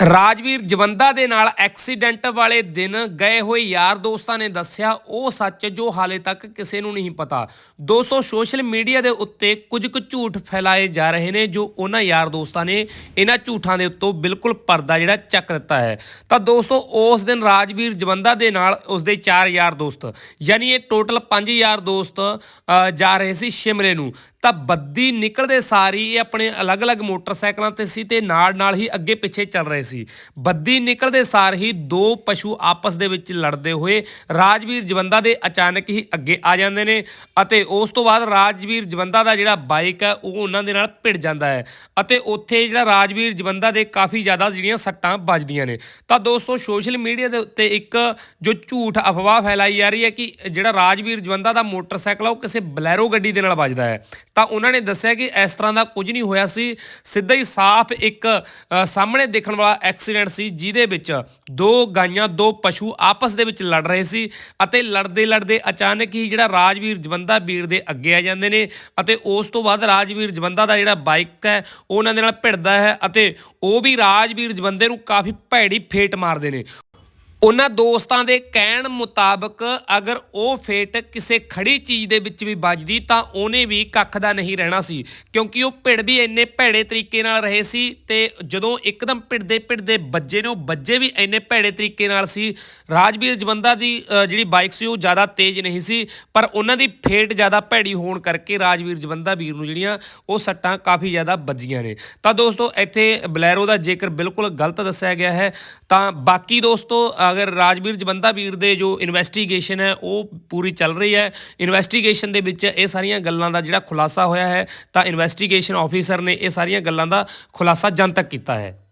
ਰਾਜਵੀਰ ਜਵੰਦਾ ਦੇ ਨਾਲ ਐਕਸੀਡੈਂਟ ਵਾਲੇ ਦਿਨ ਗਏ ਹੋਏ ਯਾਰ ਦੋਸਤਾਂ ਨੇ ਦੱਸਿਆ, ਉਹ ਸੱਚ ਜੋ ਹਾਲੇ ਤੱਕ ਕਿਸੇ ਨੂੰ ਨਹੀਂ ਪਤਾ। ਦੋਸਤੋ, ਸੋਸ਼ਲ ਮੀਡੀਆ ਦੇ ਉੱਤੇ ਕੁਝ ਕੁ ਝੂਠ ਫੈਲਾਏ ਜਾ ਰਹੇ ਨੇ ਜੋ ਉਹਨਾਂ ਯਾਰ ਦੋਸਤਾਂ ਨੇ ਇਹਨਾਂ ਝੂਠਾਂ ਦੇ ਉੱਤੋਂ ਬਿਲਕੁਲ ਪਰਦਾ ਜਿਹੜਾ ਚੱਕ ਦਿੱਤਾ ਹੈ। ਤਾਂ ਦੋਸਤੋ, ਉਸ ਦਿਨ ਰਾਜਵੀਰ ਜਵੰਦਾ ਦੇ ਨਾਲ ਉਸਦੇ ਚਾਰ ਯਾਰ ਦੋਸਤ, ਯਾਨੀ ਇਹ ਟੋਟਲ ਪੰਜ ਯਾਰ ਦੋਸਤ ਜਾ ਰਹੇ ਸੀ ਸ਼ਿਮਲੇ ਨੂੰ। ਤਾਂ ਬੱਦੀ ਨਿਕਲਦੇ ਸਾਰੀ ਇਹ ਆਪਣੇ ਅਲੱਗ-ਅਲੱਗ ਮੋਟਰਸਾਈਕਲਾਂ ਤੇ ਸੀ ਤੇ ਨਾਲ-ਨਾਲ ਹੀ ਅੱਗੇ ਪਿੱਛੇ ਚੱਲ ਰਹੇ ਸੀ। ਬੱਦੀ ਨਿਕਲਦੇ ਸਾਰ ਹੀ ਦੋ ਪਸ਼ੂ ਆਪਸ ਦੇ ਵਿੱਚ ਲੜਦੇ ਹੋਏ ਰਾਜਵੀਰ ਜਵੰਦਾ ਦੇ ਅਚਾਨਕ ਹੀ ਅੱਗੇ ਆ ਜਾਂਦੇ ਨੇ ਅਤੇ ਉਸ ਤੋਂ ਬਾਅਦ ਰਾਜਵੀਰ ਜਵੰਦਾ ਦਾ ਜਿਹੜਾ ਬਾਈਕ ਹੈ, ਉਹ ਉਹਨਾਂ ਦੇ ਨਾਲ ਭਿੜ ਜਾਂਦਾ ਹੈ ਅਤੇ ਉੱਥੇ ਜਿਹੜਾ ਰਾਜਵੀਰ ਜਵੰਦਾ ਦੇ ਕਾਫੀ ਜ਼ਿਆਦਾ ਜਿਹੜੀਆਂ ਸੱਟਾਂ ਵੱਜਦੀਆਂ ਨੇ। ਤਾਂ ਦੋਸਤੋ, ਸੋਸ਼ਲ ਮੀਡੀਆ ਦੇ ਉੱਤੇ ਇੱਕ ਜੋ ਝੂਠ ਅਫਵਾਹ ਫੈਲਾਈ ਜਾ ਰਹੀ ਹੈ ਕਿ ਜਿਹੜਾ ਰਾਜਵੀਰ ਜਵੰਦਾ ਦਾ ਮੋਟਰਸਾਈਕਲ ਆ, ਉਹ ਕਿਸੇ ਬਲੈਰੋ ਗੱਡੀ ਦੇ ਨਾਲ ਵੱਜਦਾ ਹੈ। ਤਾਂ ਉਹਨਾਂ ਨੇ ਦੱਸਿਆ ਕਿ ਇਸ ਤਰ੍ਹਾਂ ਦਾ ਕੁਝ ਨਹੀਂ ਹੋਇਆ ਸੀ। ਸਿੱਧਾ ਹੀ ਸਾਫ਼ ਇੱਕ ਸਾਹਮਣੇ ਦੇਖਣ ਵਾਲਾ ਐਕਸੀਡੈਂਟ ਸੀ, ਜਿਹਦੇ ਵਿੱਚ ਦੋ ਗਾਈਆਂ, ਦੋ ਪਸ਼ੂ ਆਪਸ ਦੇ ਵਿੱਚ ਲੜ ਰਹੇ ਸੀ ਅਤੇ ਲੜਦੇ ਲੜਦੇ ਅਚਾਨਕ ਹੀ ਜਿਹੜਾ ਰਾਜਵੀਰ ਜਵੰਦਾ ਵੀਰ ਦੇ ਅੱਗੇ ਆ ਜਾਂਦੇ ਨੇ ਅਤੇ ਉਸ ਤੋਂ ਬਾਅਦ ਰਾਜਵੀਰ ਜਵੰਦਾ ਦਾ ਜਿਹੜਾ ਬਾਈਕ ਹੈ ਉਹਨਾਂ ਦੇ ਨਾਲ ਭਿੜਦਾ ਹੈ ਅਤੇ ਉਹ ਵੀ ਰਾਜਵੀਰ ਜਵੰਦੇ ਨੂੰ ਕਾਫੀ ਭੈੜੀ ਫੇਟ ਮਾਰਦੇ ਨੇ। ਉਹਨਾਂ ਦੋਸਤਾਂ ਦੇ ਕਹਿਣ ਮੁਤਾਬਕ ਅਗਰ ਉਹ ਫੇਟ ਕਿਸੇ ਖੜੀ ਚੀਜ਼ ਦੇ ਵਿੱਚ ਵੀ ਵੱਜਦੀ, ਤਾਂ ਉਹਨੇ ਵੀ ਕੱਖ ਦਾ ਨਹੀਂ ਰਹਿਣਾ ਸੀ। ਕਿਉਂਕਿ ਉਹ ਭਿੜ ਵੀ ਇੰਨੇ ਭੈੜੇ ਤਰੀਕੇ ਨਾਲ ਰਹੇ ਸੀ ਤੇ ਜਦੋਂ ਇੱਕਦਮ ਭਿੜਦੇ ਭਿੜਦੇ ਬੱਜੇ ਨੇ, ਉਹ ਵੱਜੇ ਵੀ ਇੰਨੇ ਭੈੜੇ ਤਰੀਕੇ ਨਾਲ ਸੀ। ਰਾਜਵੀਰ ਜਵੰਦਾ ਦੀ ਜਿਹੜੀ ਬਾਈਕ ਸੀ, ਉਹ ਜ਼ਿਆਦਾ ਤੇਜ਼ ਨਹੀਂ ਸੀ, ਪਰ ਉਹਨਾਂ ਦੀ ਫੇਟ ਜ਼ਿਆਦਾ ਭੈੜੀ ਹੋਣ ਕਰਕੇ ਰਾਜਵੀਰ ਜਵੰਦਾ ਵੀਰ ਨੂੰ ਜਿਹੜੀਆਂ, ਉਹ ਸੱਟਾਂ ਕਾਫੀ ਜ਼ਿਆਦਾ ਵੱਜੀਆਂ ਨੇ। ਤਾਂ ਦੋਸਤੋ, ਇੱਥੇ ਬਲੈਰੋ ਦਾ ਜੇਕਰ ਬਿਲਕੁਲ ਗਲਤ ਦੱਸਿਆ ਗਿਆ ਹੈ, ਤਾਂ ਬਾਕੀ ਦੋਸਤੋ ਅਗਰ ਰਾਜਵੀਰ ਜਵੰਦਾ ਵੀਰ ਦੇ ਜੋ ਇਨਵੈਸਟੀਗੇਸ਼ਨ ਹੈ, ਉਹ ਪੂਰੀ ਚੱਲ ਰਹੀ ਹੈ। ਇਨਵੈਸਟੀਗੇਸ਼ਨ ਦੇ ਵਿੱਚ ਇਹ ਸਾਰੀਆਂ ਗੱਲਾਂ ਦਾ ਜਿਹੜਾ ਖੁਲਾਸਾ ਹੋਇਆ ਹੈ, ਤਾਂ ਇਨਵੈਸਟੀਗੇਸ਼ਨ ਆਫੀਸਰ ਨੇ ਇਹ ਸਾਰੀਆਂ ਗੱਲਾਂ ਦਾ ਖੁਲਾਸਾ ਜਨਤਕ ਕੀਤਾ ਹੈ।